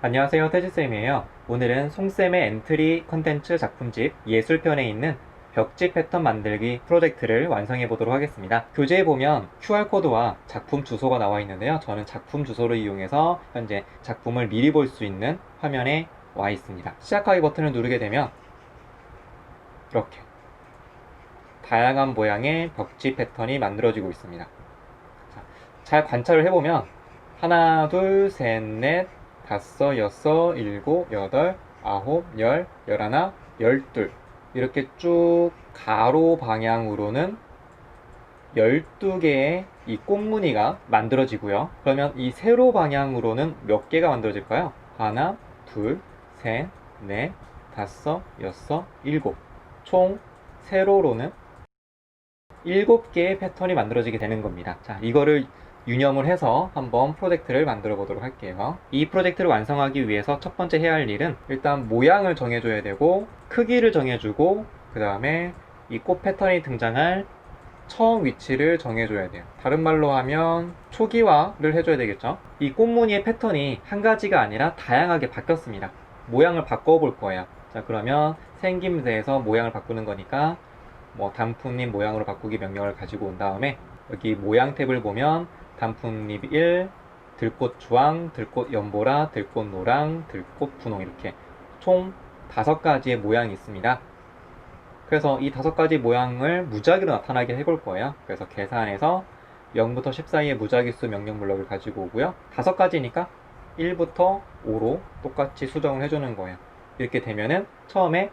안녕하세요 태지쌤이에요. 오늘은 송쌤의 엔트리 컨텐츠 작품집 예술편에 있는 벽지 패턴 만들기 프로젝트를 완성해 보도록 하겠습니다. 교재에 보면 QR코드와 작품 주소가 나와 있는데요. 저는 작품 주소를 이용해서 현재 작품을 미리 볼 수 있는 화면에 와 있습니다 시작하기 버튼을 누르게 되면 이렇게 다양한 모양의 벽지 패턴이 만들어지고 있습니다 자, 잘 관찰을 해보면 하나 둘 셋 넷 다섯, 여섯, 일곱, 여덟, 아홉, 열, 열하나, 열둘 이렇게 쭉 가로 방향으로는 12개의 이 꽃무늬가 만들어지고요. 그러면 이 세로 방향으로는 몇 개가 만들어질까요? 하나, 둘, 셋, 넷, 다섯, 여섯, 일곱. 총 세로로는 7개의 패턴이 만들어지게 되는 겁니다. 자, 이거를 유념을 해서 한번 프로젝트를 만들어 보도록 할게요. 이 프로젝트를 완성하기 위해서 첫 번째 해야 할 일은 일단 모양을 정해줘야 되고 크기를 정해주고 그 다음에 이 꽃 패턴이 등장할 처음 위치를 정해줘야 돼요. 다른 말로 하면 초기화를 해줘야 되겠죠. 이 꽃무늬의 패턴이 한 가지가 아니라 다양하게 바뀌었습니다. 모양을 바꿔볼 거예요. 자 그러면 생김새에서 모양을 바꾸는 거니까 뭐 단풍잎 모양으로 바꾸기 명령을 가지고 온 다음에 여기 모양 탭을 보면 단풍잎 1, 들꽃 주황, 들꽃 연보라, 들꽃 노랑, 들꽃 분홍 이렇게 총 다섯 가지의 모양이 있습니다. 그래서 이 다섯 가지 모양을 무작위로 나타나게 해볼 거예요. 그래서 계산해서 0부터 10 사이의 무작위수 명령 블럭을 가지고 오고요. 다섯 가지니까 1부터 5로 똑같이 수정을 해주는 거예요. 이렇게 되면은 처음에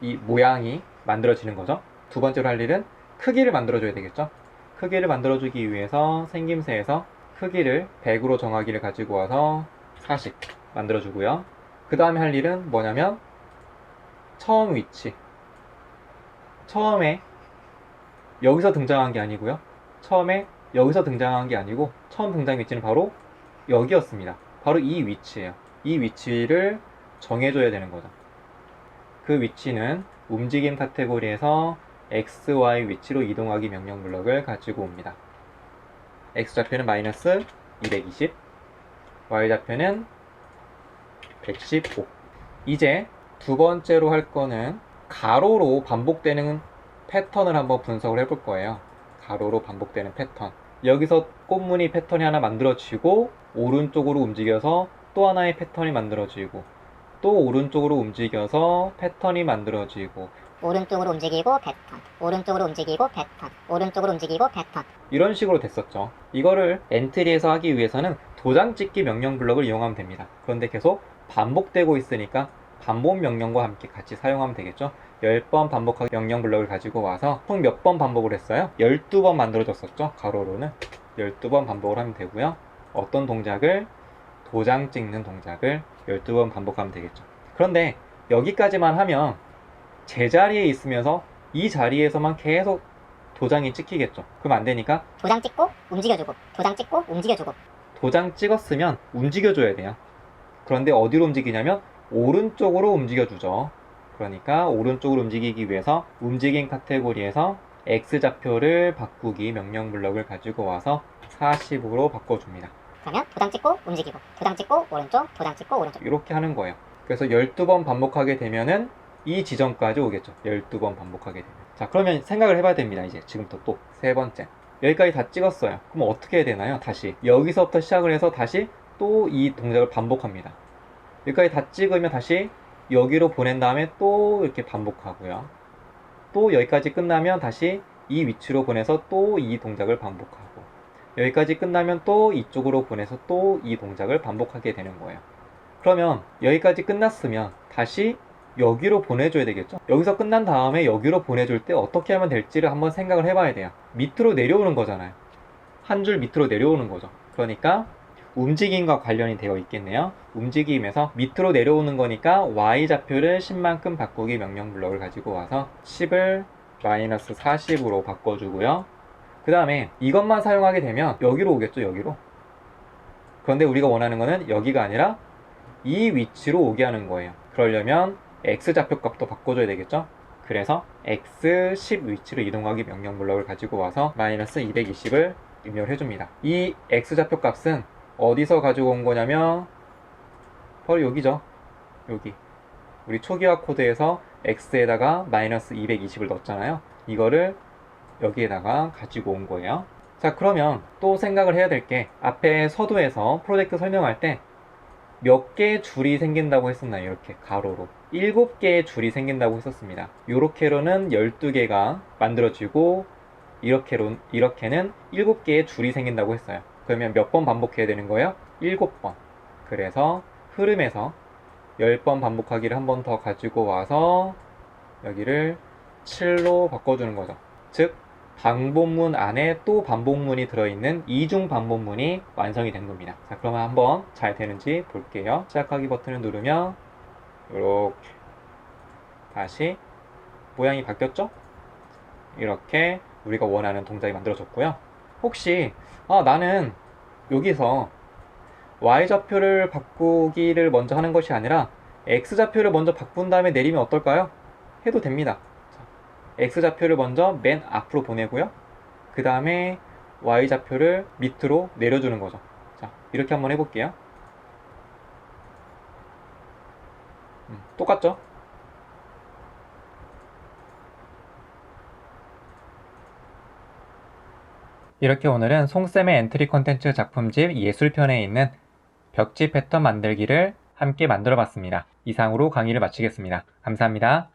이 모양이 만들어지는 거죠. 두 번째로 할 일은 크기를 만들어줘야 되겠죠. 크기를 만들어주기 위해서 생김새에서 크기를 100으로 정하기를 가지고 와서 40 만들어주고요. 그 다음에 할 일은 뭐냐면 처음 위치. 처음에 여기서 등장한 게 아니고요. 처음에 여기서 등장한 게 아니고 처음 등장 위치는 바로 여기였습니다. 바로 이 위치예요. 이 위치를 정해줘야 되는 거죠. 그 위치는 움직임 카테고리에서 x, y 위치로 이동하기 명령 블럭을 가지고 옵니다. x좌표는 마이너스 220, y좌표는 115. 이제 두 번째로 할 거는 가로로 반복되는 패턴을 한번 분석을 해볼 거예요. 가로로 반복되는 패턴. 여기서 꽃무늬 패턴이 하나 만들어지고 오른쪽으로 움직여서 또 하나의 패턴이 만들어지고 또 오른쪽으로 움직여서 패턴이 만들어지고 오른쪽으로 움직이고 패턴 오른쪽으로 움직이고 패턴 오른쪽으로 움직이고 패턴 이런 식으로 됐었죠. 이거를 엔트리에서 하기 위해서는 도장 찍기 명령 블럭을 이용하면 됩니다. 그런데 계속 반복되고 있으니까 반복 명령과 함께 같이 사용하면 되겠죠. 10번 반복하기 명령 블럭을 가지고 와서 총 몇 번 반복을 했어요? 12번 만들어졌었죠. 가로로는 12번 반복을 하면 되고요. 어떤 동작을 도장 찍는 동작을 12번 반복하면 되겠죠. 그런데 여기까지만 하면 제자리에 있으면서 이 자리에서만 계속 도장이 찍히겠죠. 그럼 안 되니까 도장 찍고 움직여주고 도장 찍고 움직여주고 도장 찍었으면 움직여줘야 돼요. 그런데 어디로 움직이냐면 오른쪽으로 움직여주죠. 그러니까 오른쪽으로 움직이기 위해서 움직임 카테고리에서 X좌표를 바꾸기 명령 블럭을 가지고 와서 40으로 바꿔줍니다. 그러면 도장 찍고 움직이고 도장 찍고 오른쪽 도장 찍고 오른쪽 이렇게 하는 거예요. 그래서 12번 반복하게 되면은 이 지점까지 오겠죠. 12번 반복하게 되면. 자, 그러면 생각을 해봐야 됩니다. 이제 지금부터 또 세 번째. 여기까지 다 찍었어요. 그럼 어떻게 해야 되나요? 다시. 여기서부터 시작을 해서 다시 또 이 동작을 반복합니다. 여기까지 다 찍으면 다시 여기로 보낸 다음에 또 이렇게 반복하고요. 또 여기까지 끝나면 다시 이 위치로 보내서 또 이 동작을 반복하고 여기까지 끝나면 또 이쪽으로 보내서 또 이 동작을 반복하게 되는 거예요. 그러면 여기까지 끝났으면 다시 여기로 보내줘야 되겠죠? 여기서 끝난 다음에 여기로 보내줄 때 어떻게 하면 될지를 한번 생각을 해봐야 돼요. 밑으로 내려오는 거잖아요. 한 줄 밑으로 내려오는 거죠. 그러니까 움직임과 관련이 되어 있겠네요. 움직임에서 밑으로 내려오는 거니까 y좌표를 10만큼 바꾸기 명령 블럭을 가지고 와서 10을 마이너스 40으로 바꿔주고요. 그 다음에 이것만 사용하게 되면 여기로 오겠죠, 여기로. 그런데 우리가 원하는 거는 여기가 아니라 이 위치로 오게 하는 거예요. 그러려면 x좌표 값도 바꿔줘야 되겠죠? 그래서 x10 위치로 이동하기 명령 블럭을 가지고 와서 마이너스 220을 입력을 해줍니다. 이 x좌표 값은 어디서 가지고 온 거냐면 바로 여기죠. 여기. 우리 초기화 코드에서 x에다가 마이너스 220을 넣었잖아요. 이거를 여기에다가 가지고 온 거예요. 자, 그러면 또 생각을 해야 될 게 앞에 서두에서 프로젝트 설명할 때 몇 개의 줄이 생긴다고 했었나요? 이렇게 가로로. 7개의 줄이 생긴다고 했었습니다. 요렇게로는 12개가 만들어지고 이렇게로 이렇게는 7개의 줄이 생긴다고 했어요. 그러면 몇 번 반복해야 되는 거예요? 7번. 그래서 흐름에서 10번 반복하기를 한 번 더 가지고 와서 여기를 7로 바꿔주는 거죠. 즉, 방법문 안에 또 반복문이 들어있는 이중 반복문이 완성이 된 겁니다. 자, 그러면 한번 잘 되는지 볼게요. 시작하기 버튼을 누르면 이렇게 다시 모양이 바뀌었죠? 이렇게 우리가 원하는 동작이 만들어졌고요. 혹시 아, 나는 여기서 y좌표를 바꾸기를 먼저 하는 것이 아니라 x좌표를 먼저 바꾼 다음에 내리면 어떨까요? 해도 됩니다. 자, x좌표를 먼저 맨 앞으로 보내고요. 그 다음에 y좌표를 밑으로 내려주는 거죠. 자, 이렇게 한번 해볼게요. 음, 똑같죠? 이렇게 오늘은 송쌤의 엔트리 콘텐츠 작품집 예술편에 있는 벽지 패턴 만들기를 함께 만들어 봤습니다. 이상으로 강의를 마치겠습니다. 감사합니다.